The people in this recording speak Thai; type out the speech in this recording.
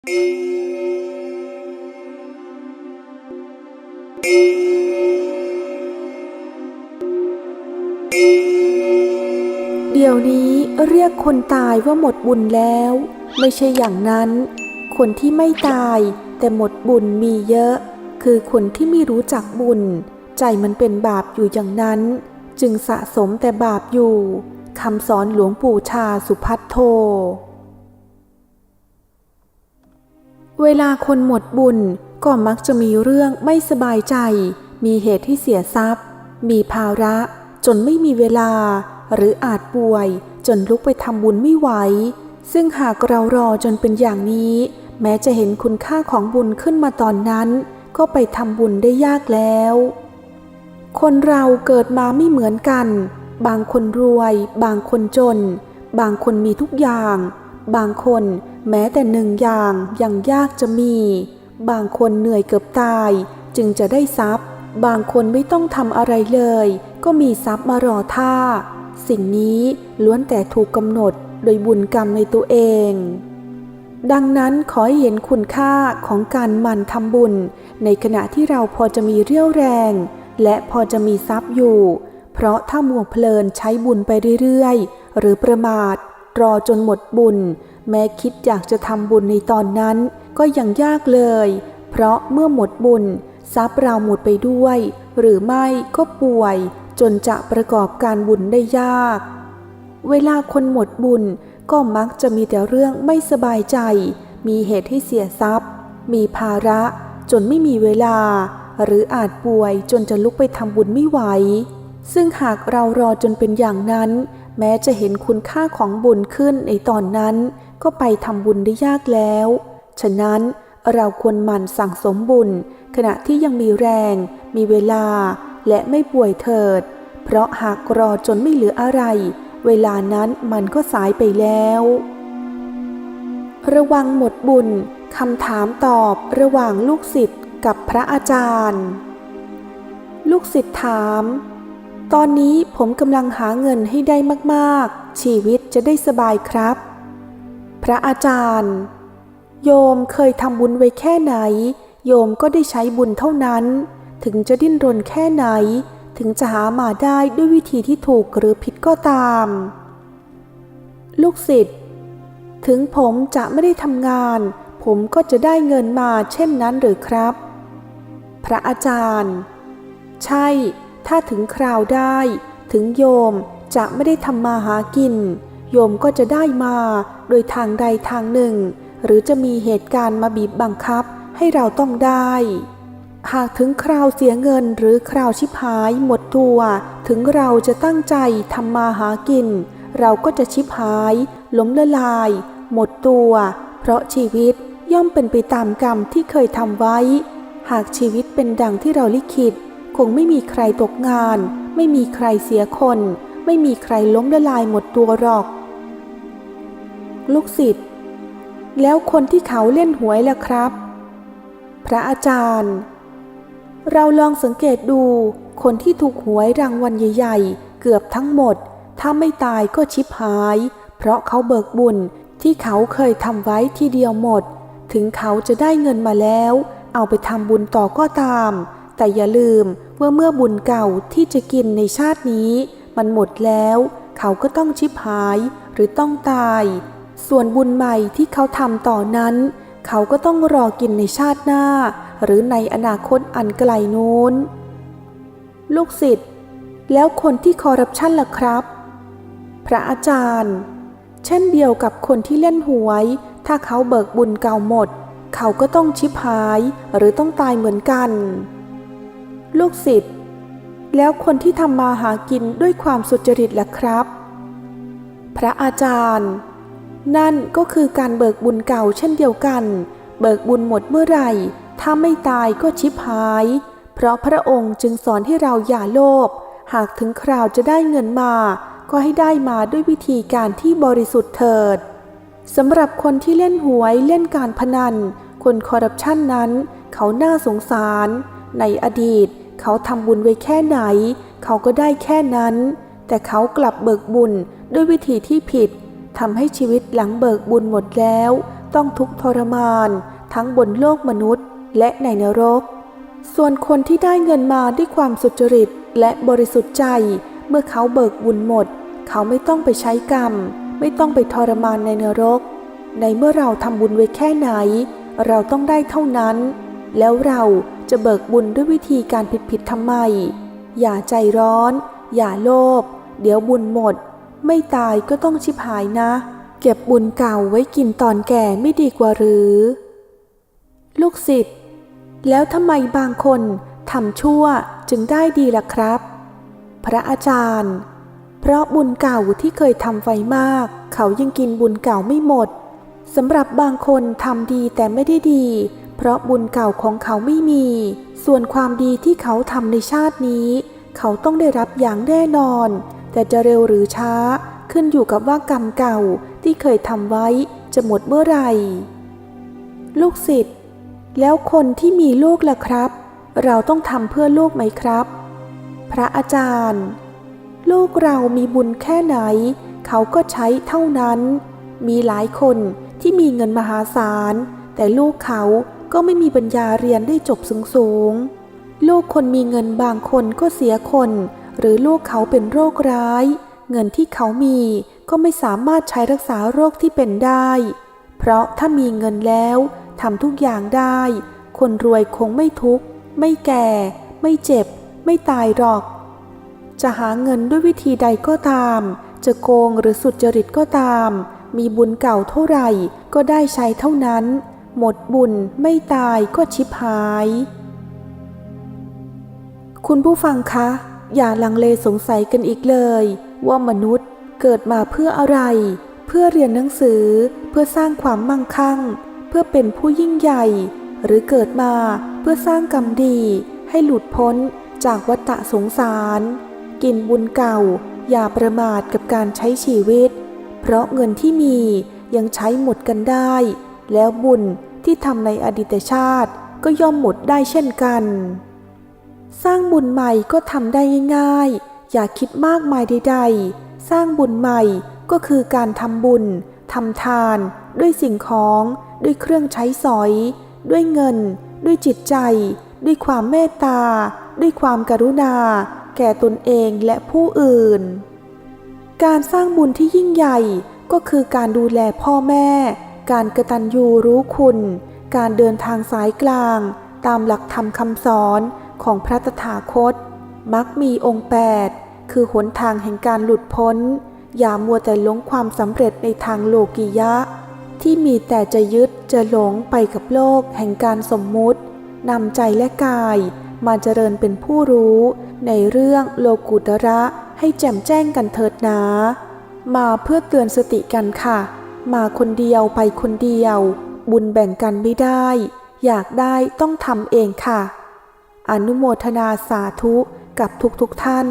เดี๋ยวนี้เรียกคนตายว่าหมดบุญแล้ว ไม่ใช่อย่างนั้น คนที่ไม่ตายแต่หมดบุญมีเยอะ คือคนที่ไม่รู้จักบุญ ใจมันเป็นบาปอยู่อย่างนั้น จึงสะสมแต่บาปอยู่คำสอนหลวงปู่ชาสุพัทโท เวลาคนหมดบุญก็มักจะมีเรื่องไม่สบายใจ มีเหตุที่เสียทรัพย์ มีภาระจนไม่มีเวลา หรืออาจป่วยจนลุกไปทำบุญไม่ไหว ซึ่งหากเรารอจนเป็นอย่างนี้ แม้จะเห็นคุณค่าของบุญขึ้นมาตอนนั้น ก็ไปทำบุญได้ยากแล้ว คนเราเกิดมาไม่เหมือนกัน บางคนรวย บางคนจน บางคนมีทุกอย่าง บางคน แม้แต่หนึ่งอย่างยังยากจะมี บางคนเหนื่อยเกือบตาย จึงจะได้ทรัพย์ บางคนไม่ต้องทำอะไรเลย ก็มีทรัพย์มารอท่า สิ่งนี้ล้วนแต่ถูกกำหนดโดยบุญกรรมในตัวเอง ดังนั้นขอให้เห็นคุณค่าของการหมั่นทำบุญ ในขณะที่เราพอจะมีเรี่ยวแรง และพอจะมีทรัพย์อยู่ เพราะถ้ามัวเพลินใช้บุญไปเรื่อยๆ หรือประมาทรอจนหมดบุญ แม้คิดอยากจะทำบุญในตอนนั้น ก็ยังยากเลย เพราะเมื่อหมดบุญ ทรัพย์เราหมดไปด้วย หรือไม่ก็ป่วย จนจะประกอบการบุญได้ยาก เวลาคนหมดบุญก็มักจะมีแต่เรื่องไม่สบายใจ มีเหตุให้เสียทรัพย์ มีภาระ จนไม่มีเวลา หรืออาจป่วยจนจะลุกไปทำบุญไม่ไหว ซึ่งหากเรารอจนเป็นอย่างนั้น แม้จะเห็นคุณค่าของบุญขึ้นในตอนนั้น ก็ไปทำบุญได้ยากแล้ว ฉะนั้นเราควรหมั่นสั่งสมบุญ ขณะที่ยังมีแรง มีเวลา และไม่ป่วยเถิด เพราะหากรอจนไม่เหลืออะไร เวลานั้นมันก็สายไปแล้ว ระวังหมดบุญคำถามตอบระหว่างลูกศิษย์กับพระอาจารย์ ลูกศิษย์ถาม ตอนนี้ผมกำลังหาเงินให้ได้มากๆ ชีวิตจะได้สบายครับ พระอาจารย์ โยมเคยทำบุญไว้แค่ไหน โยมก็ได้ใช้บุญเท่านั้น ถึงจะดิ้นรนแค่ไหน ถึงจะหามาได้ด้วยวิธีที่ถูกหรือผิดก็ตาม ลูกศิษย์ ถึงผมจะไม่ได้ทำงาน ผมก็จะได้เงินมาเช่นนั้นหรือครับ พระอาจารย์ ใช่ ถ้าถึงคราวได้ ถึงโยมจะไม่ได้ทำมาหากิน โยมก็จะได้มาโดยทางใดทางหนึ่ง หรือจะมีเหตุการณ์มาบีบบังคับให้เราต้องได้ หากถึงคราวเสียเงินหรือคราวชิบหายหมดตัว ถึงเราจะตั้งใจทำมาหากิน เราก็จะชิบหาย ล้มละลาย หมดตัว เพราะชีวิตย่อมเป็นไปตามกรรมที่เคยทำไว้ หากชีวิตเป็นดังที่เราลิขิต คงไม่มีใครตกงาน ไม่มีใครเสียคน ไม่มีใครล้มละลายหมดตัวหรอก ลูกศิษย์ แล้วคนที่เขาเล่นหวยล่ะครับ พระอาจารย์ เราลองสังเกตดู คนที่ถูกหวยรางวัลใหญ่ๆ เกือบทั้งหมด ถ้าไม่ตายก็ชิบหาย เพราะเขาเบิกบุญที่เขาเคยทำไว้ทีเดียวหมด ถึงเขาจะได้เงินมาแล้ว เอาไปทำบุญต่อก็ตาม แต่อย่าลืมว่าเมื่อบุญเก่าที่จะกินในชาตินี้ มันหมดแล้ว เขาก็ต้องชิบหายหรือต้องตาย ส่วนบุญใหม่ที่เขาทำต่อนั้น เขาก็ต้องรอกินในชาติหน้า หรือในอนาคตอันไกลนู้น ลูกศิษย์แล้วคนที่คอร์รัปชันล่ะครับ พระอาจารย์ เช่นเดียวกับคนที่เล่นหวย ถ้าเขาเบิกบุญเก่าหมด เขาก็ต้องชิบหายหรือต้องตายเหมือนกัน ลูกศิษย์แล้วคนที่ทำมาหากินด้วยความสุจริตล่ะครับ พระอาจารย์ นั่นก็คือการเบิกบุญเก่าเช่นเดียวกัน เบิกบุญหมดเมื่อไหร่ ถ้าไม่ตายก็ชิบหาย เพราะพระองค์จึงสอนให้เราอย่าโลภหากถึงคราวจะได้เงินมา ก็ให้ได้มาด้วยวิธีการที่บริสุทธิ์เถิดสำหรับคนที่เล่นหวยเล่นการพนัน คนคอร์รัปชันนั้น เขาน่าสงสาร ในอดีต เขาทำบุญไว้แค่ไหน เขาก็ได้แค่นั้น แต่เขากลับเบิกบุญด้วยวิธีที่ผิดทำให้ชีวิตหลังเบิกบุญหมดแล้ว ต้องทุกข์ทรมาน ทั้งบนโลกมนุษย์ และในนรก ส่วนคนที่ได้เงินมาด้วยความสุจริตและบริสุทธิ์ใจ เมื่อเขาเบิกบุญหมด เขาไม่ต้องไปใช้กรรม ไม่ต้องไปทรมานในนรก ในเมื่อเราทำบุญไว้แค่ไหน เราต้องได้เท่านั้น แล้วเรา จะเบิกบุญด้วยวิธีการผิดๆทำไม อย่าใจร้อน อย่าโลภ เดี๋ยวบุญหมด ไม่ตายก็ต้องชิบหายนะ เก็บบุญเก่าไว้กินตอนแก่ไม่ดีกว่าหรือ ลูกศิษย์ แล้วทำไมบางคนทำชั่วจึงได้ดีล่ะครับ พระอาจารย์ เพราะบุญเก่าที่เคยทำไว้มาก เขายังกินบุญเก่าไม่หมดสำหรับบางคนทำดีแต่ไม่ได้ดี เพราะบุญเก่าของเขาไม่มี ส่วนความดีที่เขาทำในชาตินี้ เขาต้องได้รับอย่างแน่นอน แต่จะเร็วหรือช้า ขึ้นอยู่กับว่ากรรมเก่าที่เคยทำไว้จะหมดเมื่อไหร่ ลูกศิษย์แล้วคนที่มีลูกล่ะครับ เราต้องทำเพื่อลูกไหมครับ พระอาจารย์ ลูกเรามีบุญแค่ไหน เขาก็ใช้เท่านั้น มีหลายคนที่มีเงินมหาศาล แต่ลูกเขา ก็ไม่มีปัญญาเรียนได้จบสูงสูงลูกคนมีเงินบางคนก็เสียคน หรือลูกเขาเป็นโรคร้าย เงินที่เขามีก็ไม่สามารถใช้รักษาโรคที่เป็นได้ เพราะถ้ามีเงินแล้วทำทุกอย่างได้ คนรวยคงไม่ทุกข์ ไม่แก่ ไม่เจ็บ ไม่ตายหรอก จะหาเงินด้วยวิธีใดก็ตาม จะโกงหรือสุดจริตก็ตาม มีบุญเก่าเท่าไหร่ก็ได้ใช้เท่านั้น หมดบุญไม่ตายก็ชิบหาย คุณผู้ฟังคะ อย่าลังเลสงสัยกันอีกเลย ว่ามนุษย์เกิดมาเพื่ออะไร เพื่อเรียนหนังสือ เพื่อสร้างความมั่งคั่ง เพื่อเป็นผู้ยิ่งใหญ่ หรือเกิดมาเพื่อสร้างกรรมดี ให้หลุดพ้นจากวัฏสงสาร กินบุญเก่า อย่าประมาทกับการใช้ชีวิต เพราะเงินที่มียังใช้หมดกันได้ แล้วบุญ ที่ทำในอดีตชาติก็ย่อมหมดได้เช่นกัน สร้างบุญใหม่ก็ทำได้ง่ายๆ อย่าคิดมากมายใดๆ สร้างบุญใหม่ก็คือการทำบุญทำทาน ด้วยสิ่งของ ด้วยเครื่องใช้สอย ด้วยเงิน ด้วยจิตใจ ด้วยความเมตตา ด้วยความกรุณา แก่ตนเองและผู้อื่น การสร้างบุญที่ยิ่งใหญ่ก็คือการดูแลพ่อแม่ การกระตันยูรู้คุณ การเดินทางสายกลาง ตามหลักธรรมคำสอนของพระตถาคต มักมีองค์แปดคือหนทางแห่งการหลุดพ้น อย่ามัวแต่หลงความสำเร็จในทางโลกียะ ที่มีแต่จะยึดจะหลงไปกับโลกแห่งการสมมุตินำใจและกายมาเจริญเป็นผู้รู้ในเรื่องโลกุตระให้แจ่มแจ้งกันเถิดนา มาเพื่อเตือนสติกันค่ะ มาคนเดียวไปคนเดียว บุญแบ่งกันไม่ได้ อยากได้ต้องทำเองค่ะ อนุโมทนาสาธุกับทุกๆทท่าน